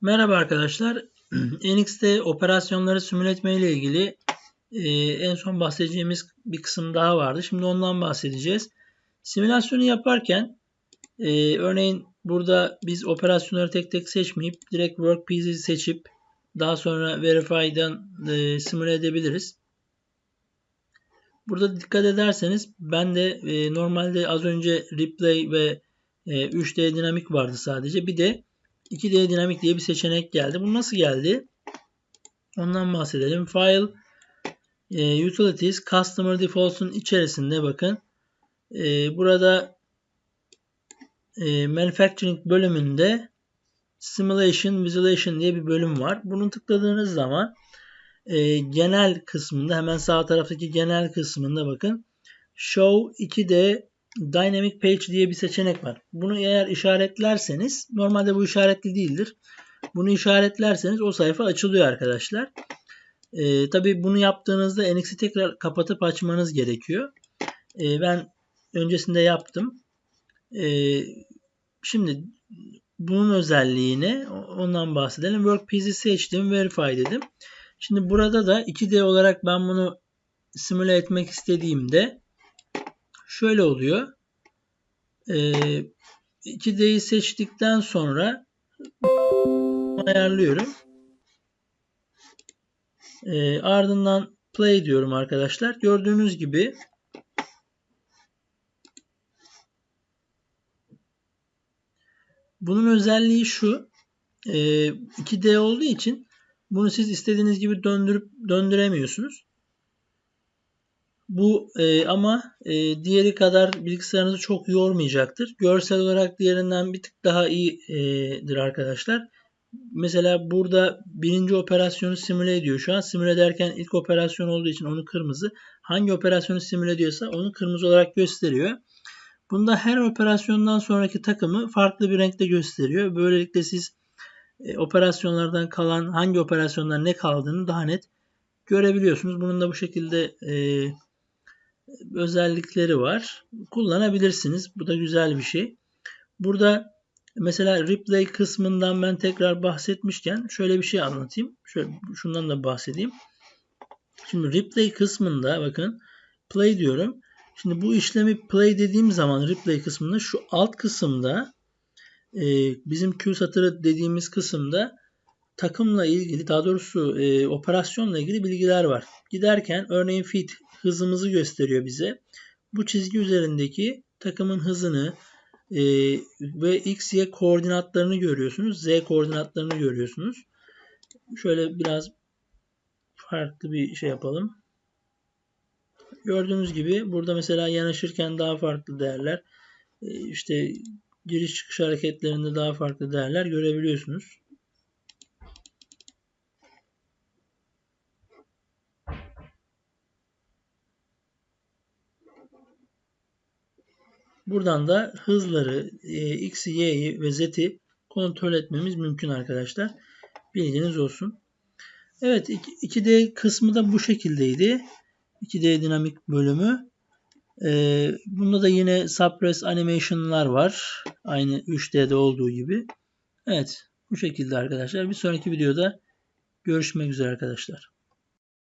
Merhaba arkadaşlar. NX'te operasyonları simüle etme ilgili e, en son bahsedeceğimiz bir kısım daha vardı. Şimdi ondan bahsedeceğiz. Simülasyonu yaparken e, örneğin burada biz operasyonları tek tek seçmeyip direkt Workpiece'i seçip daha sonra Verify'dan e, simüle edebiliriz. Burada dikkat ederseniz ben de e, normalde az önce Replay ve e, 3D dinamik vardı sadece. Bir de 2D dinamik diye bir seçenek geldi. Bu nasıl geldi? Ondan bahsedelim. File e, Utilities Customer Defaults'un içerisinde bakın. E, burada e, Manufacturing bölümünde Simulation Visualization diye bir bölüm var. Bunu tıkladığınız zaman e, genel kısmında hemen sağ taraftaki genel kısmında bakın Show 2D Dynamic Page diye bir seçenek var. Bunu eğer işaretlerseniz normalde bu işaretli değildir. Bunu işaretlerseniz o sayfa açılıyor arkadaşlar. Ee, Tabi bunu yaptığınızda NX'i tekrar kapatıp açmanız gerekiyor. Ee, ben öncesinde yaptım. Ee, şimdi bunun özelliğini ondan bahsedelim. Workpiece'i seçtim. Verify dedim. Şimdi burada da 2D olarak ben bunu simüle etmek istediğimde şöyle oluyor. Ee, 2D'yi seçtikten sonra ayarlıyorum. Ee, ardından play diyorum arkadaşlar. Gördüğünüz gibi bunun özelliği şu. E, 2D olduğu için bunu siz istediğiniz gibi döndürüp döndüremiyorsunuz. Bu e, ama e, diğeri kadar bilgisayarınızı çok yormayacaktır. Görsel olarak diğerinden bir tık daha iyidir arkadaşlar. Mesela burada birinci operasyonu simüle ediyor şu an. Simüle ederken ilk operasyon olduğu için onu kırmızı. Hangi operasyonu simüle ediyorsa onu kırmızı olarak gösteriyor. Bunda her operasyondan sonraki takımı farklı bir renkte gösteriyor. Böylelikle siz e, operasyonlardan kalan hangi operasyonlar ne kaldığını daha net görebiliyorsunuz. Bunun da bu şekilde e, özellikleri var. Kullanabilirsiniz. Bu da güzel bir şey. Burada mesela replay kısmından ben tekrar bahsetmişken şöyle bir şey anlatayım. Şöyle şundan da bahsedeyim. Şimdi replay kısmında bakın play diyorum. Şimdi bu işlemi play dediğim zaman replay kısmında şu alt kısımda e, bizim Q satırı dediğimiz kısımda takımla ilgili daha doğrusu e, operasyonla ilgili bilgiler var. Giderken örneğin fit hızımızı gösteriyor bize. Bu çizgi üzerindeki takımın hızını e, ve x, y koordinatlarını görüyorsunuz. Z koordinatlarını görüyorsunuz. Şöyle biraz farklı bir şey yapalım. Gördüğünüz gibi burada mesela yanaşırken daha farklı değerler, e, işte giriş çıkış hareketlerinde daha farklı değerler görebiliyorsunuz. Buradan da hızları e, X'i, Y'yi ve Z'i kontrol etmemiz mümkün arkadaşlar. Bilginiz olsun. Evet 2D kısmı da bu şekildeydi. 2D dinamik bölümü. Ee, bunda da yine suppress animation'lar var. Aynı 3D'de olduğu gibi. Evet bu şekilde arkadaşlar. Bir sonraki videoda görüşmek üzere arkadaşlar.